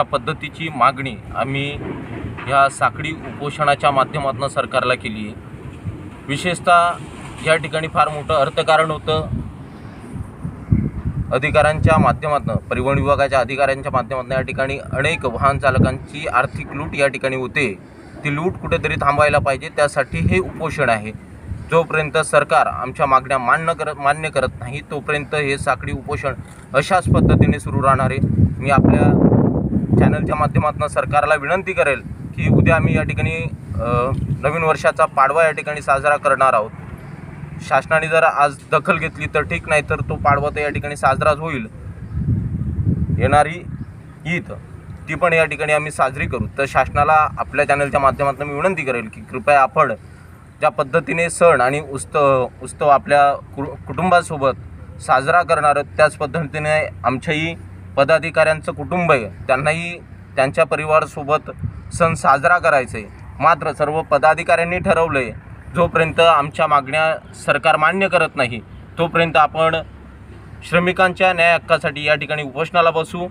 या पद्धतीची मागणी आम्ही ह्या साखळी उपोषणाच्या माध्यमातून सरकारला केली आहे. विशेषतः या ठिकाणी फार मोठं अर्थकारण होतं. अधिकाऱ्यांच्या माध्यमातून परिवहन विभागाच्या अधिकाऱ्यांच्या माध्यमातून या ठिकाणी अनेक वाहन चालकांची आर्थिक लूट या ठिकाणी होते. ती लूट कुठेतरी थांबायला पाहिजे त्यासाठी हे उपोषण आहे. जोपर्यंत सरकार आमच्या मागण्या मान्य करत मान्य करत नाही तोपर्यंत हे साखळी उपोषण अशाच पद्धतीने सुरू राहणार आहे. मी आपल्या चॅनलच्या माध्यमातून सरकारला विनंती करेल की उद्या आम्ही या ठिकाणी नवीन वर्षाचा पाडवा या ठिकाणी साजरा करणार आहोत. शासनाने जर आज दखल घेतली तर ठीक नाही तर तो पाडवा तर या ठिकाणी साजराच होईल. येणारी ईद ती पण या ठिकाणी आम्ही साजरी करू. तर शासनाला आपल्या चॅनलच्या माध्यमातून मी विनंती करेल की कृपया आपण ज्या पद्धतीने सण आणि उत्सव उत्सव आपल्या कु कुटुंबासोबत साजरा करणार आहोत, त्याच पद्धतीने आमच्याही पदाधिकाऱ्यांचं कुटुंब आहे. त्यांनाही त्यांच्या परिवारासोबत सण साजरा करायचा आहे मात्र सर्व पदाधिकाऱ्यांनी ठरवलं आहे जोपर्यंत आमच्या मागण्या सरकार मान्य करत नाही तोपर्यंत आपण श्रमिकांच्या न्याय हक्कासाठी या ठिकाणी उपोषणाला बसू.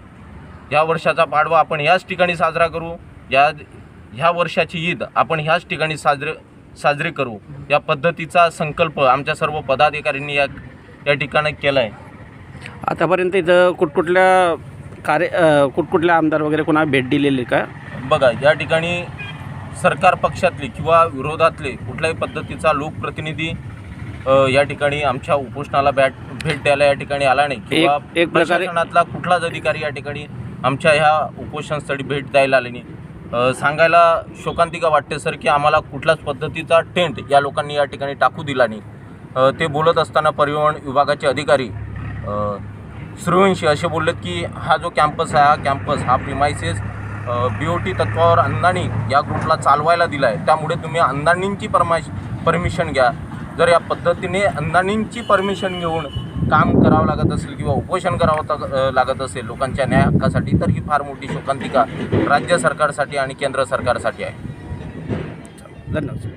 या वर्षाचा पाडवा आपण ह्याच ठिकाणी साजरा करू. या ह्या वर्षाची ईद आपण ह्याच ठिकाणी साजरे साजरी करू. या पद्धतीचा संकल्प आमच्या सर्व पदाधिकाऱ्यांनी या या ठिकाणी केला आहे आतापर्यंत इथं कुठकुठल्या कार्य अ, कुठकुठल्या आमदार वगैरे कोणाला भेट दिलेली का? बघा या ठिकाणी सरकार पक्षातले किंवा विरोधातले कुठल्याही पद्धतीचा लोकप्रतिनिधी अ, या ठिकाणी आमच्या उपोषणाला बॅट भेट द्यायला या ठिकाणी आला नाही. किंवा एक- एक प्रकारे- प्रशासनातला कुठलाच अधिकारी या ठिकाणी आमच्या ह्या उपोषणस्थळी भेट द्यायला आले नाही. अ, सांगायला शोकांतिका वाटते सर की आम्हाला कुठल्याच पद्धतीचा टेंट या लोकांनी या ठिकाणी टाकू दिला नाही. अ, ते बोलत असताना परिवहन विभागाचे अधिकारी अ, सूर्यवंशी असे बोललेत की हा जो कॅम्पस आहे हा कॅम्पस हा प्रिमायसेस बी ओ टी तत्वावर अंदानी या ग्रुपला चालवायला दिला आहे त्यामुळे तुम्ही अंदानींची परमाश परमिशन घ्या. जर या पद्धतीने अंदानींची परमिशन घेऊन काम करावं लागत असेल किंवा उपोषण करावं ता- लागत असेल लोकांच्या न्याय हक्कासाठी तर ही फार मोठी शोकांतिका राज्य सरकारसाठी आणि केंद्र सरकारसाठी आहे. धन्यवाद.